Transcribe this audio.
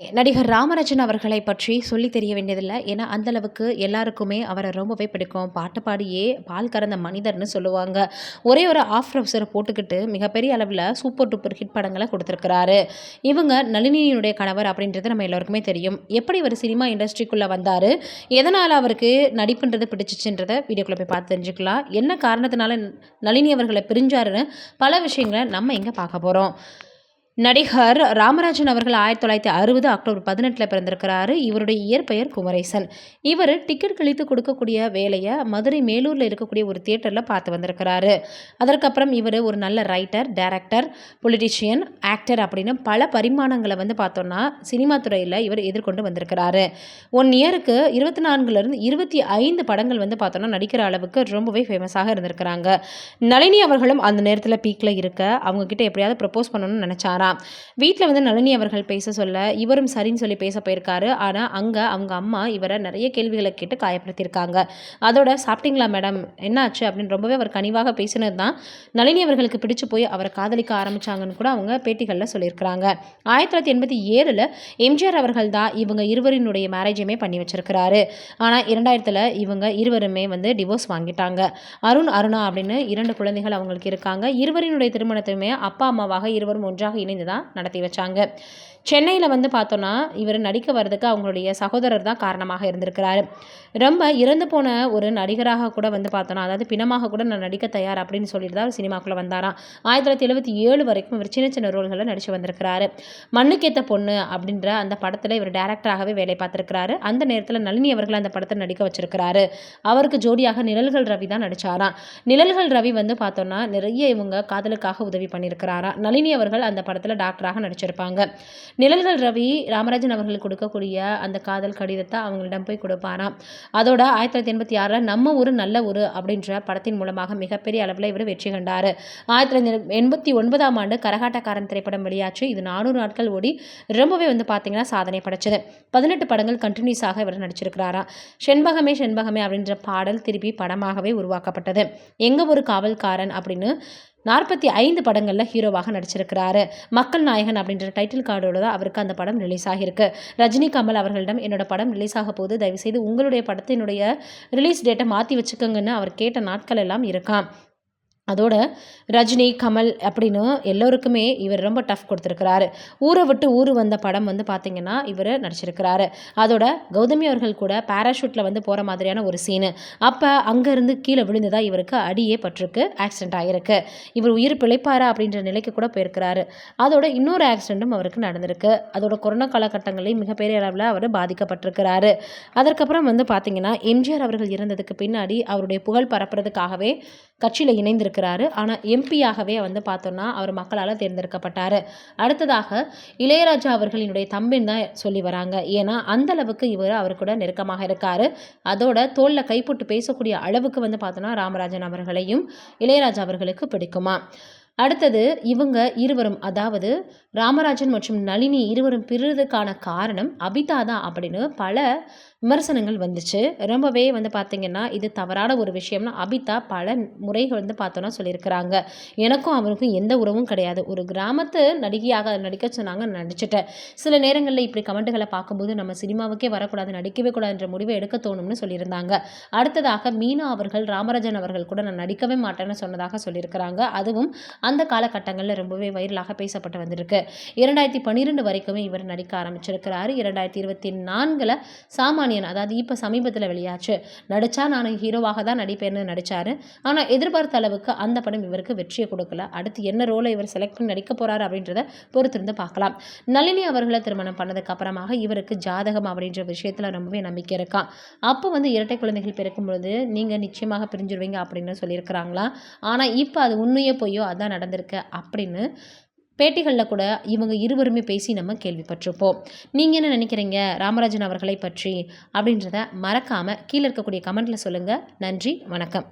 நடிகர் ராமராஜன் அவர்களை பற்றி சொல்லி தெரிய வேண்டியதில்லை. ஏன்னா அந்தளவுக்கு எல்லாருக்குமே அவரை ரொம்பவே பிடிக்கும். பாட்டு பாடியே பால் கறந்த மனிதர்னு சொல்லுவாங்க. ஒரே ஒரு ஆஃப் ப்ரௌசரை போட்டுக்கிட்டு மிகப்பெரிய அளவில் சூப்பர் டூப்பர் ஹிட் படங்களை கொடுத்துருக்கிறாரு. இவங்க நளினியினுடைய கணவர் அப்படின்றது நம்ம எல்லாருக்குமே தெரியும். எப்படி ஒரு சினிமா இண்டஸ்ட்ரிக்குள்ளே வந்தார்? எதனால் அவருக்கு நடிப்புன்றது பிடிச்சிச்சுன்றதை வீடியோக்குள்ளே போய் பார்த்து தெரிஞ்சுக்கலாம். என்ன காரணத்தினால நளினி அவர்களை பிரிஞ்சாருன்னு பல விஷயங்களை நம்ம இங்கே பார்க்க போகிறோம் நடிகர் ராமராஜன் அவர்கள் ஆயிரத்தி தொள்ளாயிரத்தி அறுபது அக்டோபர் பதினெட்டில் பிறந்திருக்கிறாரு. இவருடைய இயற்பெயர் குமரேசன். இவர் டிக்கெட் கழித்து கொடுக்கக்கூடிய வேலையை மதுரை மேலூரில் இருக்கக்கூடிய ஒரு தியேட்டரில் பார்த்து வந்திருக்கிறாரு. அதற்கப்புறம் இவர் ஒரு நல்ல ரைட்டர் டைரக்டர் பொலிட்டிஷியன் ஆக்டர் அப்படின்னு பல பரிமாணங்களை வந்து பார்த்தோன்னா சினிமா துறையில் இவர் எதிர்கொண்டு வந்திருக்கிறாரு. ஒன் இயருக்கு இருபத்தி நான்குலேருந்து இருபத்தி ஐந்து படங்கள் வந்து பார்த்தோன்னா நடிக்கிற அளவுக்கு ரொம்பவே ஃபேமஸாக இருந்திருக்கிறாங்க. நளினி அவர்களும் அந்த நேரத்தில் பீக்கில் இருக்க அவங்கக்கிட்ட எப்படியாவது ப்ரப்போஸ் பண்ணணும்னு நினச்சாரா? வீட்டில் வந்து நளினி அவர்கள் பேச சொல்ல இவரும் சரின்னு சொல்லி பேச போயிருக்காரு. ஆனால் அங்கே அவங்க அம்மா இவரை நிறைய கேள்விகளை கேட்டு காயப்படுத்தியிருக்காங்க. அதோட சாப்பிட்டீங்களா மேடம்? என்னாச்சு? அப்படின்னு ரொம்பவே அவர் கனிவாக பேசினது தான் நளினி அவர்களுக்கு பிடிச்சு போய் அவரை காதலிக்க ஆரம்பிச்சாங்கன்னு கூட அவங்க பேட்டிகளில் சொல்லியிருக்கிறாங்க. ஆயிரத்தி தொள்ளாயிரத்தி எண்பத்தி ஏழில் எம்ஜிஆர் அவர்கள் தான் இவங்க இருவரினுடைய மேரேஜுமே பண்ணி வச்சிருக்கிறாரு. ஆனால் இரண்டாயிரத்தில் இவங்க இருவருமே வந்து டிவோர்ஸ் வாங்கிட்டாங்க. அருண் அருணா அப்படின்னு இரண்டு குழந்தைகள் அவங்களுக்கு இருக்காங்க. இருவரினுடைய திருமணத்தையுமே அப்பா அம்மாவாக இருவரும் ஒன்றாக இணைந்து இணைந்து தான் நடத்தி வச்சாங்க. சென்னையில் வந்து பார்த்தோன்னா இவர் நடிக்க வர்றதுக்கு அவங்களுடைய சகோதரர் தான் காரணமாக இருந்திருக்கிறாரு. ரொம்ப இறந்து போன ஒரு நடிகராக கூட வந்து பார்த்தோன்னா அதாவது பிணமாக கூட நான் நடிக்க தயார் அப்படின்னு சொல்லிட்டு தான் சினிமாக்குள்ளே வந்தாராம். ஆயிரத்தி தொள்ளாயிரத்தி எழுபத்தி ஏழு வரைக்கும் இவர் சின்ன சின்ன ரோல்களில் நடித்து வந்திருக்கிறாரு. மண்ணுக்கேத்த பொண்ணு அப்படின்ற அந்த படத்தில் இவர் டேரக்டராகவே வேலை பார்த்துருக்கிறாரு. அந்த நேரத்தில் நளினி அவர்கள் அந்த படத்தை நடிக்க வச்சிருக்கிறாரு. அவருக்கு ஜோடியாக நிழல்கள் ரவி தான் நடித்தாராம் நிழல்கள் ரவி வந்து பார்த்தோன்னா நிறைய இவங்க காதலுக்காக உதவி பண்ணியிருக்கிறாராம். நளினி அவர்கள் அந்த படத்தில் டாக்டராக நடிச்சிருப்பாங்க. நிழல்கள் ரவி ராமராஜன் அவர்கள் கொடுக்கக்கூடிய அந்த காதல் கடிதத்தை அவங்களிடம் போய் கொடுப்பாராம். அதோட ஆயிரத்தி தொள்ளாயிரத்தி எண்பத்தி ஆறில் நம்ம ஊர் நல்ல ஊர் அப்படின்ற படத்தின் மூலமாக மிகப்பெரிய அளவில் இவர் வெற்றி கண்டார். ஆயிரத்தி தொள்ளாயிரத்தி எண்பத்தி ஒன்பதாம் ஆண்டு கரகாட்டக்காரன் திரைப்படம் வெளியாச்சு. இது நானூறு நாட்கள் ஓடி ரொம்பவே வந்து பார்த்தீங்கன்னா சாதனை படைச்சது. பதினெட்டு படங்கள் கண்டினியூஸாக இவர் நடிச்சிருக்கிறாராம். செண்பகமே செண்பகமே அப்படின்ற பாடல் திருப்பி படமாகவே உருவாக்கப்பட்டது. எங்க ஒரு காவல்காரன் அப்படின்னு நாற்பத்தி ஐந்து படங்களில் ஹீரோவாக நடிச்சிருக்கிறாரு. மக்கள் நாயகன் அப்படின்ற டைட்டில் கார்டோட தான் அவருக்கு அந்த படம் ரிலீஸ் ஆகியிருக்கு. ரஜினி கமல் அவர்களிடம் என்னோட படம் ரிலீஸ் ஆக போது தயவுசெய்து உங்களுடைய படத்தினுடைய ரிலீஸ் டேட்டை மாற்றி வச்சுக்கோங்கன்னு அவர் கேட்ட நாட்கள் எல்லாம் இருக்கான் அதோட ரஜினி கமல் அப்படின்னு எல்லோருக்குமே இவர் ரொம்ப டஃப் கொடுத்துருக்கிறாரு. ஊரை விட்டு ஊர் வந்த படம் வந்து பார்த்திங்கன்னா இவர் நடிச்சிருக்கிறாரு. அதோட கௌதமி அவர்கள் கூட பேராஷூட்டில் வந்து போகிற மாதிரியான ஒரு சீனு அப்போ அங்கேருந்து கீழே விழுந்ததாக இவருக்கு அடியே பட்டிருக்கு ஆக்சிடென்ட் ஆகிருக்கு இவர் உயிர் பிழைப்பாரா அப்படின்ற நிலைக்கு கூட போயிருக்கிறாரு. அதோட இன்னொரு ஆக்சிடெண்ட்டும் அவருக்கு நடந்திருக்கு. அதோட கொரோனா காலகட்டங்களையும் மிகப்பெரிய அளவில் அவர் பாதிக்கப்பட்டிருக்கிறாரு. அதற்கப்புறம் வந்து பார்த்திங்கன்னா எம்ஜிஆர் அவர்கள் இறந்ததுக்கு பின்னாடி அவருடைய புகழ் பரப்புறதுக்காகவே கட்சியில் இணைந்திருக்கு இருக்கிறாரு ஆனால் எம்பியாகவே வந்து பார்த்தோன்னா அவர் மக்களால் தேர்ந்தெடுக்கப்பட்டார். அடுத்ததாக இளையராஜா அவர்களினுடைய தம்பின்னு தான் சொல்லி வராங்க. ஏன்னா அந்த அளவுக்கு இவர் அவர் கூட நெருக்கமாக இருக்கார். அதோட தோளில் கைப்பட்டு பேசக்கூடிய அளவுக்கு வந்து பார்த்தோன்னா ராமராஜன் அவர்களையும் இளையராஜா அவர்களுக்கு பிடிக்குமா? அடுத்தது இவங்க இருவரும் அதாவது ராமராஜன் மற்றும் நளினி இருவரும் பிரிறதுக்கான காரணம் அபிதா தான் அப்படின்னு பல விமர்சனங்கள் வந்துச்சு. ரொம்பவே வந்து பார்த்திங்கன்னா இது தவறான ஒரு விஷயம்னு அபிதா பல முறைகள் வந்து பார்த்தோன்னா சொல்லியிருக்கிறாங்க. எனக்கும் அவருக்கும் எந்த உறவும் கிடையாது. ஒரு கிராமத்து நடிகையாக நடிக்க சொன்னாங்க நடிச்சிட்டேன். சில நேரங்களில் இப்படி கமெண்ட்டுகளை பார்க்கும்போது நம்ம சினிமாவுக்கே வரக்கூடாது நடிக்கவே கூடாதுன்ற முடிவை எடுக்க தோணும்னு சொல்லியிருந்தாங்க. அடுத்ததாக மீனா அவர்கள் ராமராஜன் அவர்கள் கூட நான் நடிக்கவே மாட்டேன்னு சொன்னதாக சொல்லியிருக்கிறாங்க. அதுவும் அந்த காலகட்டங்களில் ரொம்பவே வைரலாக பேசப்பட்டு வந்திருக்கு. இரண்டாயிரத்தி பன்னிரெண்டு வரைக்குமே இவர் நடிக்க ஆரம்பிச்சிருக்கிறாரு. இரண்டாயிரத்தி இருபத்தி நான்கில் சாமானியன் அதாவது இப்போ சமீபத்தில் வெளியாச்சு. நடித்தா நான் ஹீரோவாக தான் நடிப்பேன்னு நடித்தார் ஆனால் எதிர்பார்த்த அளவுக்கு அந்த படம் இவருக்கு வெற்றியை கொடுக்கல. அடுத்து என்ன ரோலை இவர் செலக்ட் பண்ணி நடிக்க போகிறாரு அப்படின்றத பொறுத்திருந்து பார்க்கலாம். நளினி அவர்களை திருமணம் பண்ணதுக்கு அப்புறமாக இவருக்கு ஜாதகம் அப்படின்ற விஷயத்தில் ரொம்பவே நம்பிக்கை இருக்கான் அப்போ வந்து இரட்டை குழந்தைகள் பிறக்கும் பொழுது நீங்கள் நிச்சயமாக பிரிஞ்சிருவீங்க அப்படின்னு சொல்லியிருக்கிறாங்களா? ஆனால் இப்போ அது உண்மையே பொய்யோ அதான் நடந்திருக்கு அப்படின்னு பேட்டிகளில் கூட இவங்க இருவருமே பேசி நம்ம கேள்விப்பட்டிருப்போம். நீங்கள் என்ன நினைக்கிறீங்க? ராமராஜன் அவர்களை பற்றி அப்படின்றத மறக்காமல் கீழே இருக்கக்கூடிய கமெண்ட்டில் சொல்லுங்கள் நன்றி வணக்கம்.